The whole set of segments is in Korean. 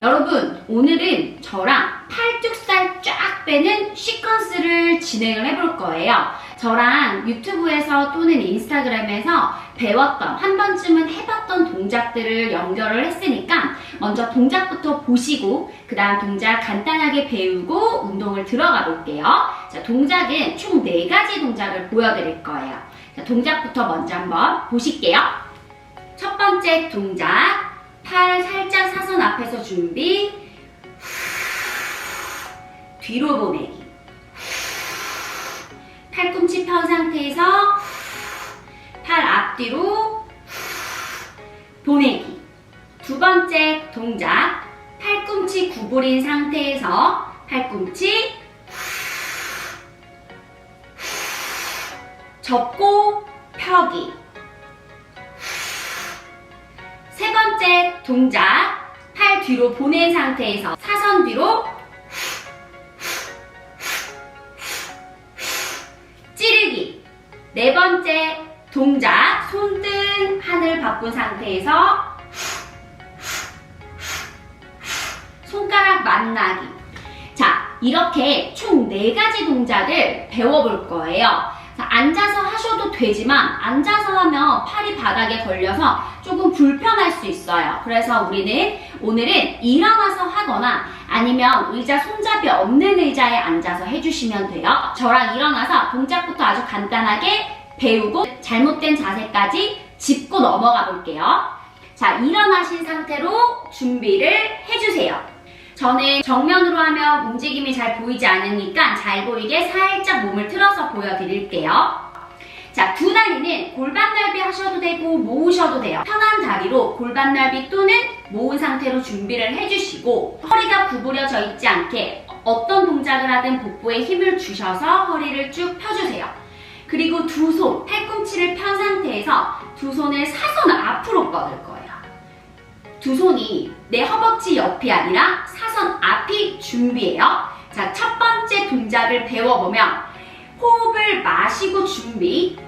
여러분, 오늘은 저랑 팔뚝살 쫙 빼는 시퀀스를 진행을 해볼 거예요. 저랑 유튜브에서 또는 인스타그램에서 배웠던, 한 번쯤은 해봤던 동작들을 연결을 했으니까 먼저 동작부터 보시고, 그 다음 동작 간단하게 배우고 운동을 들어가 볼게요. 자, 동작은 총 4가지 동작을 보여드릴 거예요. 자, 동작부터 먼저 한번 보실게요. 첫 번째 동작. 앞에서 준비. 뒤로 보내기. 팔꿈치 펴 상태에서 팔 앞뒤로 보내기. 두 번째 동작. 팔꿈치 구부린 상태에서 팔꿈치 접고 펴기. 세 번째 동작, 팔 뒤로 보낸 상태에서 사선 뒤로 찌르기. 네 번째 동작, 손등 하늘 바꾼 상태에서 손가락 만나기. 자, 이렇게 총네 가지 동작을 배워볼 거예요. 자, 앉아서 하셔도 되지만 앉아서 하면 팔이 바닥에 걸려서 조금 불편할 수 있어요. 그래서 우리는 오늘은 일어나서 하거나 아니면 의자 손잡이 없는 의자에 앉아서 해주시면 돼요. 저랑 일어나서 동작부터 아주 간단하게 배우고 잘못된 자세까지 짚고 넘어가 볼게요. 자, 일어나신 상태로 준비를 해주세요. 저는 정면으로 하면 움직임이 잘 보이지 않으니까 잘 보이게 살짝 몸을 틀어서 보여드릴게요. 자, 두 다리는 골반 넓이 하셔도 되고 모으셔도 돼요. 편한 다리로 골반 넓이 또는 모은 상태로 준비를 해주시고 허리가 구부려져 있지 않게 어떤 동작을 하든 복부에 힘을 주셔서 허리를 쭉 펴주세요. 그리고 두 손, 팔꿈치를 편 상태에서 두 손을 사선 앞으로 뻗을 거예요. 두 손이 내 허벅지 옆이 아니라 사선 앞이 준비예요. 자, 첫 번째 동작을 배워보면 호흡을 마시고 준비.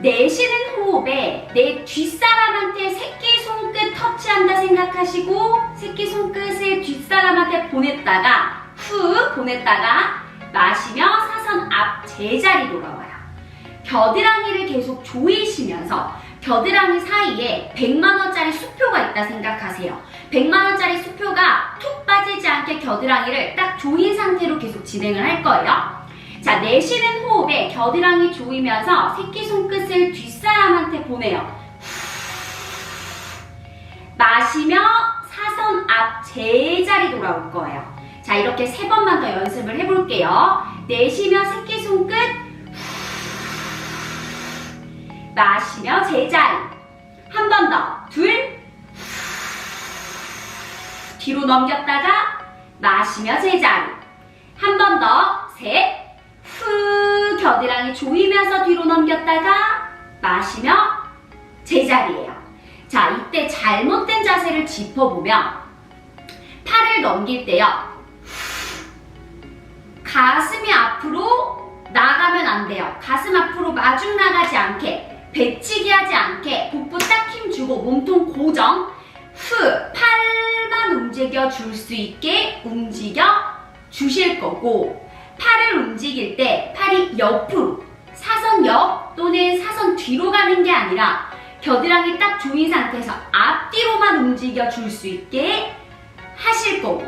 내쉬는 호흡에 내 뒷사람한테 새끼 손끝 터치한다 생각하시고 새끼 손끝을 뒷사람한테 보냈다가 후 보냈다가 마시며 사선 앞 제자리 돌아와요. 겨드랑이를 계속 조이시면서 겨드랑이 사이에 100만원짜리 수표가 있다 생각하세요. 100만원짜리 수표가 툭 빠지지 않게 겨드랑이를 딱 조인 상태로 계속 진행을 할 거예요. 자, 내쉬는 호흡에 겨드랑이 조이면서 새끼손끝을 뒷사람한테 보내요. 마시며 사선 앞 제자리 돌아올 거예요. 자, 이렇게 세 번만 더 연습을 해볼게요. 내쉬며 새끼손끝 마시며 제자리. 한 번 더. 둘. 뒤로 넘겼다가 마시며 제자리. 한 번 더. 셋. 후. 겨드랑이 조이면서 뒤로 넘겼다가 마시며 제자리예요. 자, 이때 잘못된 자세를 짚어보면 팔을 넘길 때요. 가슴이 앞으로 나가면 안 돼요. 가슴 앞으로 마중 나가지 않게 배치기 하지 않게 복부 딱 힘주고 몸통 고정. 후 팔만 움직여 줄 수 있게 움직여 주실 거고. 팔을 움직일 때 팔이 옆으로 사선 옆 또는 사선 뒤로 가는 게 아니라 겨드랑이 딱 조인 상태에서 앞뒤로만 움직여 줄 수 있게 하실 거고.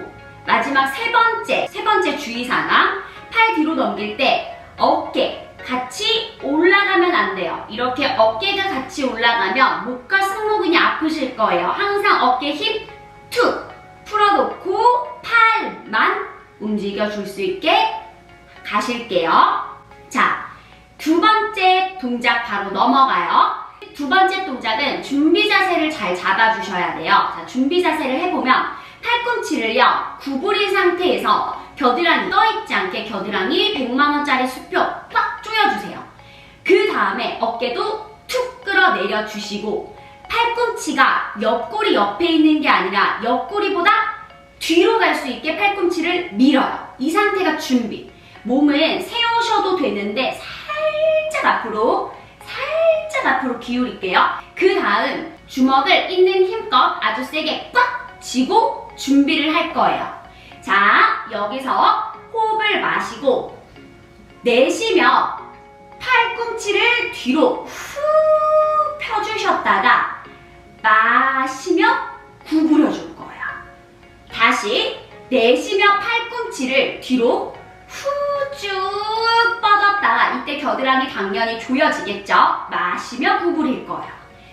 마지막 세 번째 세 번째 주의사항. 팔 뒤로 넘길 때 어깨 같이 올라가면 안 돼요. 이렇게 어깨가 같이 올라가면 목과 승모근이 아프실 거예요. 항상 어깨 힘 툭 풀어놓고 팔만 움직여 줄 수 있게 가실게요. 자, 두 번째 동작 바로 넘어가요. 두 번째 동작은 준비 자세를 잘 잡아주셔야 돼요. 자, 준비 자세를 해보면 팔꿈치를요, 구부린 상태에서 겨드랑이 떠있지 않게 겨드랑이 100만원짜리 수표 꽉 조여주세요. 그 다음에 어깨도 툭 끌어내려 주시고 팔꿈치가 옆구리 옆에 있는 게 아니라 옆구리보다 뒤로 갈 수 있게 팔꿈치를 밀어요. 이 상태가 준비. 몸은 세우셔도 되는데 살짝 앞으로 살짝 앞으로 기울일게요. 그 다음 주먹을 있는 힘껏 아주 세게 꽉 쥐고 준비를 할 거예요. 자, 여기서 호흡을 마시고 내쉬며 팔꿈치를 뒤로 후 펴주셨다가 마시며 구부려 줄 거예요. 다시 내쉬며 팔꿈치를 뒤로 후 쭉 뻗었다가 이때 겨드랑이 당연히 조여지겠죠? 마시며 구부릴 거예요.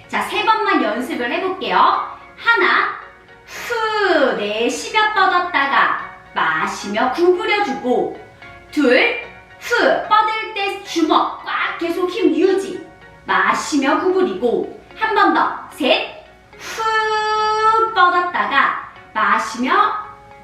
자, 세 번만 연습을 해볼게요. 하나, 후, 내쉬며 뻗었다가 마시며 구부려주고 둘, 후, 뻗을 때 주먹 꽉 계속 힘 유지 마시며 구부리고 한 번 더, 셋, 후, 뻗었다가 마시며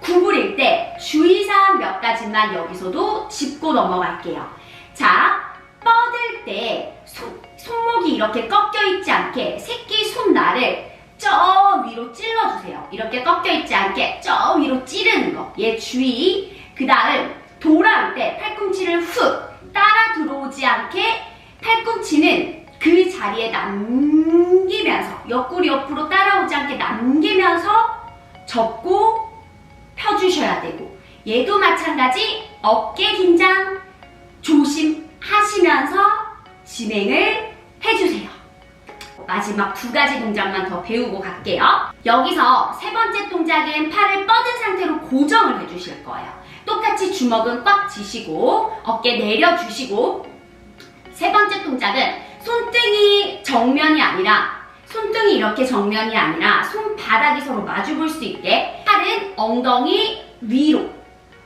구부릴 때 주의사항 몇 가지만 여기서도 짚고 넘어갈게요. 자, 뻗을 때 손, 손목이 이렇게 꺾여 있지 않게 새끼 손날을 저 위로 찔러주세요. 이렇게 꺾여 있지 않게 저 위로 찌르는 거. 얘 주의. 그 다음 돌아올 때 팔꿈치를 훅 따라 들어오지 않게 팔꿈치는 그 자리에 남기면서 옆구리 옆으로 따라오지 않게 남기면서 접고 펴주셔야 되고 얘도 마찬가지 어깨 긴장 조심하시면서 진행을 해주세요. 마지막 두 가지 동작만 더 배우고 갈게요. 여기서 세 번째 동작은 팔을 뻗은 상태로 고정을 해주실 거예요. 똑같이 주먹은 꽉 쥐시고 어깨 내려주시고 세 번째 동작은 손등이 정면이 아니라 손등이 이렇게 정면이 아니라 손바닥이 서로 마주 볼 수 있게 팔은 엉덩이 위로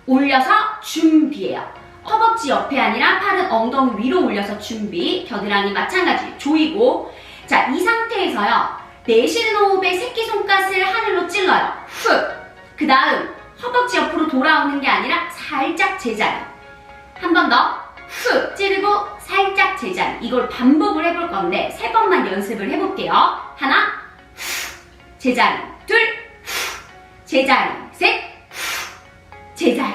올려서 준비해요. 허벅지 옆에 아니라 팔은 엉덩이 위로 올려서 준비. 겨드랑이 마찬가지 조이고 자, 이 상태에서요. 내쉬는 호흡에 새끼손가락을 하늘로 찔러요. 후. 그 다음 허벅지 옆으로 돌아오는 게 아니라 살짝 제자리. 한 번 더. 후. 찌르고 살짝 제자리. 이걸 반복을 해볼 건데 세 번만 연습을 해볼게요. 하나. 후. 제자리. 둘. 후. 제자리. 셋. 후. 제자리.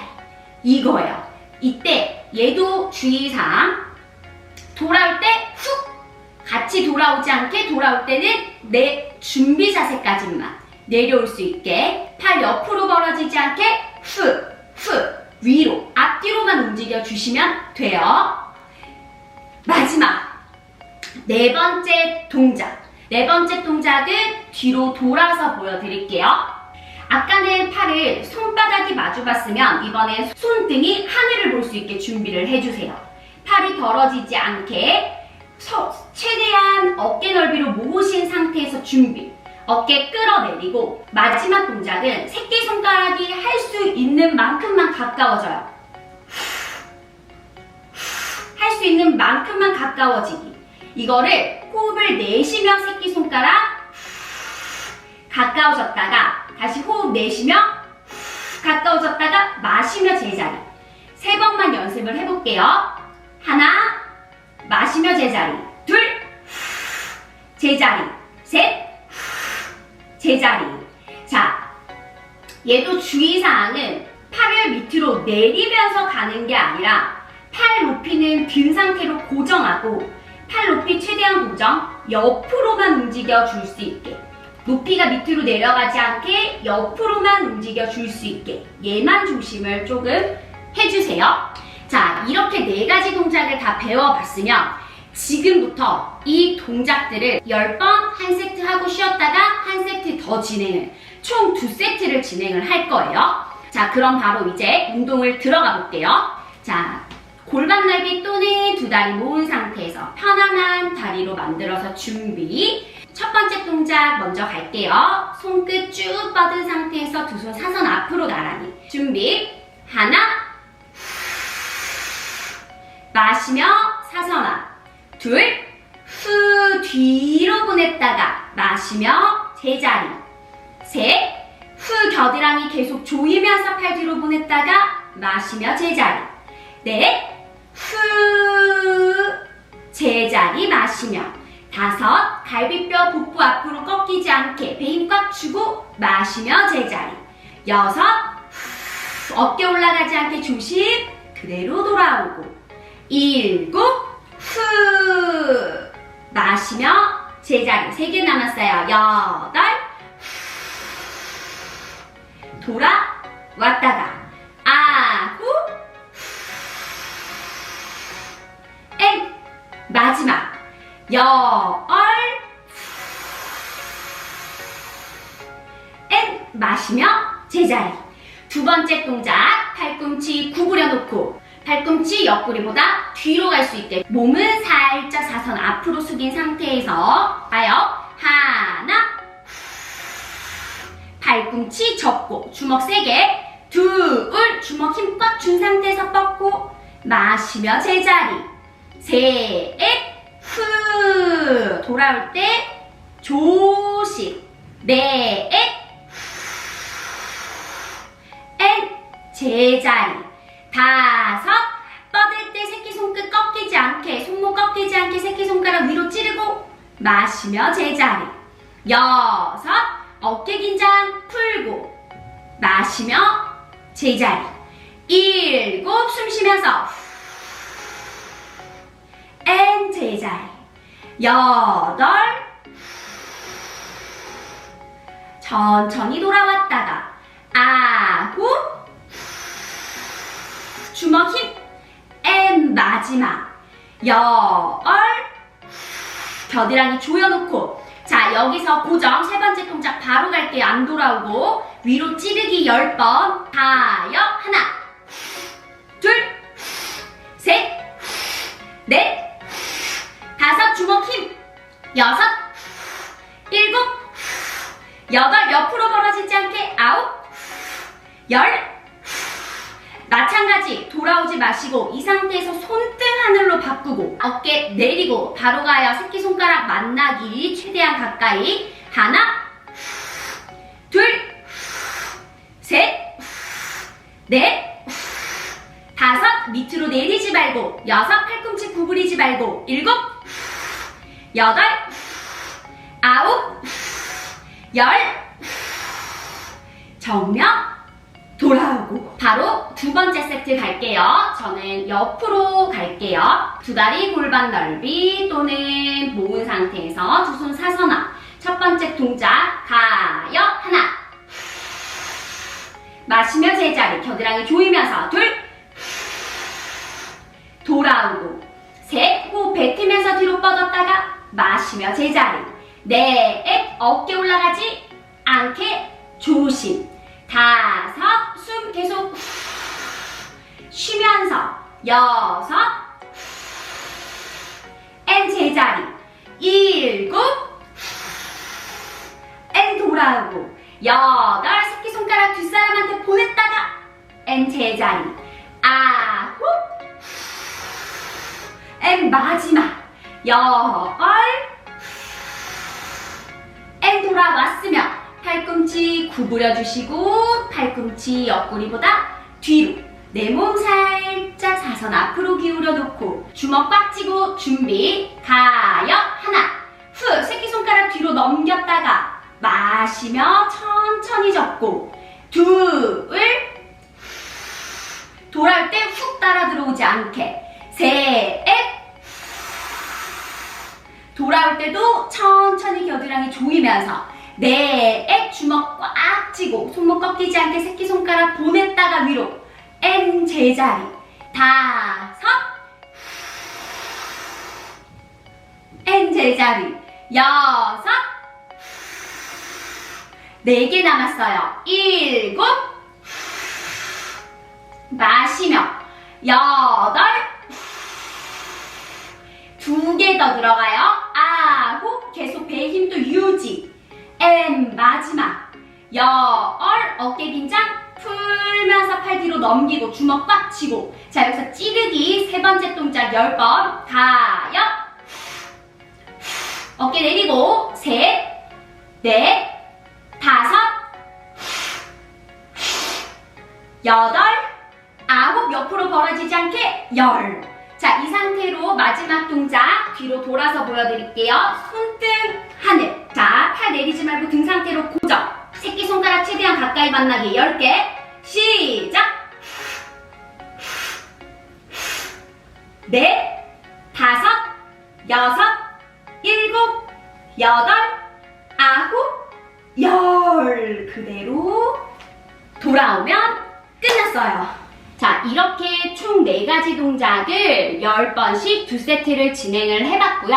이거예요. 이때 얘도 주의사항. 돌아올 때 훅. 같이 돌아오지 않게 돌아올 때는 내 준비 자세까지만 내려올 수 있게 팔 옆으로 벌어지지 않게 후, 후, 위로, 앞뒤로만 움직여 주시면 돼요. 마지막 네 번째 동작. 네 번째 동작은 뒤로 돌아서 보여드릴게요. 아까는 팔을 손바닥이 마주 봤으면 이번엔 손등이 하늘을 볼 수 있게 준비를 해주세요. 팔이 벌어지지 않게 서- 최대한 어깨 넓이로 모으신 상태에서 준비. 어깨 끌어내리고 마지막 동작은 새끼손가락이 할 수 있는 만큼만 가까워져요. 할 수 있는 만큼만 가까워지기. 이거를 호흡을 내쉬며 새끼손가락 가까워졌다가 다시 호흡 내쉬며 가까워졌다가 마시며 제자리. 세 번만 연습을 해볼게요. 하나, 마시며 제자리. 둘, 제자리. 셋, 제자리. 자, 얘도 주의사항은 팔을 밑으로 내리면서 가는 게 아니라 팔 높이는 든 상태로 고정하고 팔 높이 최대한 고정, 옆으로만 움직여 줄 수 있게. 높이가 밑으로 내려가지 않게 옆으로만 움직여 줄 수 있게. 얘만 조심을 조금 해주세요. 자, 이렇게 네 가지 동작을 다 배워봤으면 지금부터 이 동작들을 10번 한 세트 하고 쉬었다가 한 세트 더 진행을 총 두 세트를 진행을 할 거예요. 자, 그럼 바로 이제 운동을 들어가 볼게요. 자, 골반 넓이 또는 두 다리 모은 상태에서 편안한 다리로 만들어서 준비. 첫 번째 동작 먼저 갈게요. 손끝 쭉 뻗은 상태에서 두 손 사선 앞으로 나란히. 준비. 하나. 마시며 사선아. 둘. 후 뒤로 보냈다가 마시며 제자리. 셋. 후 겨드랑이 계속 조이면서 팔 뒤로 보냈다가 마시며 제자리. 넷. 후 제자리 마시며 다섯 갈비뼈 복부 앞으로 꺾이지 않게 배 힘 꽉 주고 마시며 제자리 여섯 후, 어깨 올라가지 않게 조심 그대로 돌아오고 일곱 후 마시며 제자리 세 개 남았어요. 여덟. 돌아 왔다가 아후 엔 마지막. 여얼 엔 마시며 제자리. 두 번째 동작 팔꿈치 구부려 놓고 팔꿈치 옆구리보다 뒤로 갈 수 있게 몸은 살짝 사선 앞으로 숙인 상태에서 가요. 하나. 팔꿈치 접고 주먹 세게. 둘. 주먹 힘꽉준 상태에서 뻗고 마시며 제자리. 셋후. 돌아올 때 조심 넷. 엔. 제자리. 다섯 뻗을 때 새끼손끝 꺾이지 않게 손목 꺾이지 않게 새끼손가락 위로 찌르고 마시며 제자리. 여섯 어깨 긴장 풀고 마시며 제자리. 일곱 숨 쉬면서 엔 제자리. 여덟 천천히 돌아왔다가 아홉 주먹 힘 엔 마지막. 여얼 겨드랑이 조여놓고. 자 여기서 고정. 세 번째 동작 바로 갈게요. 안 돌아오고. 위로 찌르기 10번. 가요. 하나. 둘셋넷. 다섯. 주먹 힘. 여섯. 일곱. 여덟. 옆으로 벌어지지 않게 아홉. 열 마찬가지 돌아오지 마시고 이 상태에서 손등 하늘로 바꾸고 어깨 내리고 바로 가요 새끼손가락 만나기 최대한 가까이. 하나 둘셋넷 다섯 밑으로 내리지 말고 여섯 팔꿈치 구부리지 말고 일곱 여덟 아홉 열. 정면 돌아오고 바로 두 번째 세트 갈게요. 저는 옆으로 갈게요. 두 다리 골반 넓이 또는 모은 상태에서 두 손 사선화. 첫 번째 동작 가요. 하나 마시며 제자리 겨드랑이 조이면서 둘 돌아오고 셋 호흡 뱉으면서 뒤로 뻗었다가 마시며 제자리 넷 어깨 올라가지 않게 조심 다섯 숨 계속 쉬면서 여섯 엔 제자리 일곱 엔 돌아오고 여덟 새끼손가락 뒷사람한테 보냈다가 엔 제자리 아홉 엔 마지막 여덟 엔 돌아왔으며 팔꿈치 구부려 주시고 팔꿈치 옆구리보다 뒤로 내 몸 살짝 사선 앞으로 기울여 놓고 주먹 꽉 쥐고 준비 가요. 하나 후 새끼손가락 뒤로 넘겼다가 마시며 천천히 접고 둘 돌아올 때 훅 따라 들어오지 않게 셋 돌아올 때도 천천히 겨드랑이 조이면서 넷 주먹 꽉 쥐고 손목 꺾이지 않게 새끼손가락 보냈다가 위로. 엔 제자리. 다섯. 엔 제자리. 여섯. 네 개 남았어요. 일곱. 마시며. 여덟. 두 개 더 들어가요. 아홉. 계속 배 힘도 유지 엔 마지막. 여얼 어깨 긴장 풀면서 팔 뒤로 넘기고 주먹 꽉 쥐고. 자 여기서 찌르기 세 번째 동작 열 번. 가요. 어깨 내리고 셋넷 다섯 여덟 아홉 옆으로 벌어지지 않게 열. 자, 이 상태로 마지막 동작 뒤로 돌아서 보여드릴게요. 손등 하늘. 자, 팔 내리지 말고 등 상태로 고정. 새끼손가락 최대한 가까이 만나게 10개. 시작! 넷, 다섯, 여섯, 일곱, 여덟, 아홉, 열. 그대로 돌아오면 끝났어요. 자, 이렇게 총 4가지 동작을 10번씩 두 세트를 진행을 해봤고요.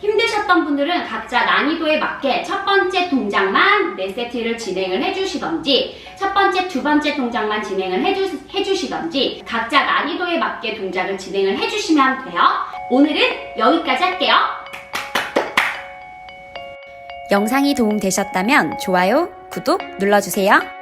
힘드셨던 분들은 각자 난이도에 맞게 첫 번째 동작만 4세트를 진행을 해주시던지, 첫 번째, 두 번째 동작만 진행을 해주, 해주시던지, 각자 난이도에 맞게 동작을 진행을 해주시면 돼요. 오늘은 여기까지 할게요. 영상이 도움되셨다면 좋아요, 구독 눌러주세요.